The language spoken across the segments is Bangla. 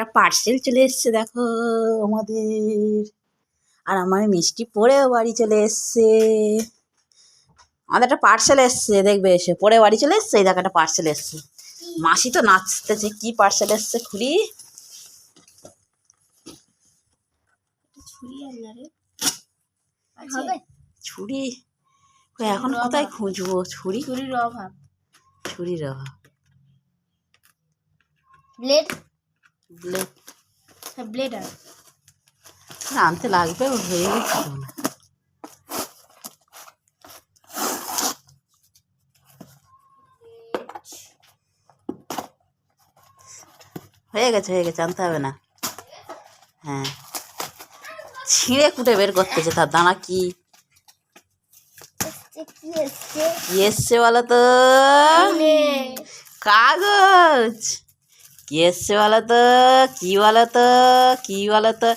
একটা পার্সেল চলে এসছে দেখো আমাদের। আর আমার মিষ্টি পড়েও বাড়ি চলে এসছে। আমাদের একটা পার্সেল এসছে দেখবে এসে পরে বাড়ি চলে এসছে এই দেখো একটা পার্সেল এসছে। মাসি তো নাচতেছে কি পার্সেল এসছে খুলি। ছুরি ছুরি? কই, এখন কোথায় খুঁজবো? ছুরি? ছুরির অভাব। ছুরির অভাব। ব্লেড ব্লেড আনতে লাগবে হয়ে গেছিল না হয়ে গেছে হয়ে গেছে আনতে হবে না হ্যাঁ ছিঁড়ে কুটে বের করতেছে তার দানা কি এসছে বলো তো কাগজ কি এসছে বলো তো কি বলো তো কি বলো তো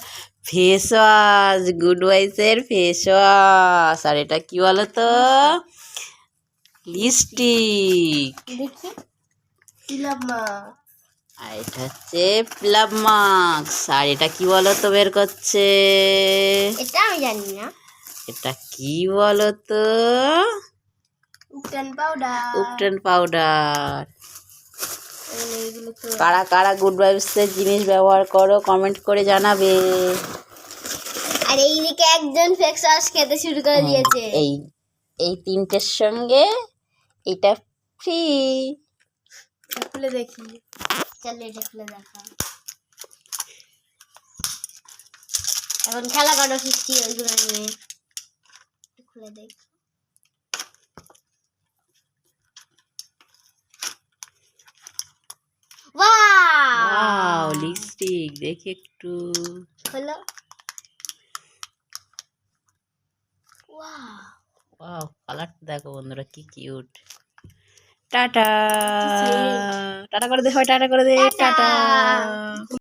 ফেস ওয়াশ গুড ওয়াইসের ফেস ওয়াশ আর এটা কি বলো তো লিপস্টিক আর এটা হচ্ছে প্লাব মাস্ক আর এটা কি বলো তো বের করছে? এটা আমি জানি না। এটা কি বলো তো উপটান পাউডার উপটেন পাউডার কারা কারা গুড ভাইবসের জিনিস ব্যবহার করো কমেন্ট করে জানাবে। আর এইদিকে একজন ফেক সস খেতে শুরু করে দিয়েছে। এই এই তিনটের সঙ্গে এটা ফ্রি খুলে দেখি। চল এটা খুলে দেখা। এখন খেলা করো ফিফটি ওইগুলো নিয়ে। খুলে দেখ ওয়াও লিপস্টিক দেখি একটু হলো? ওয়াও। ওয়াও কালারটা দেখো বন্ধুরা কি কিউট। টাটা। টাটা করে দে হয় টাটা করে দে। টাটা।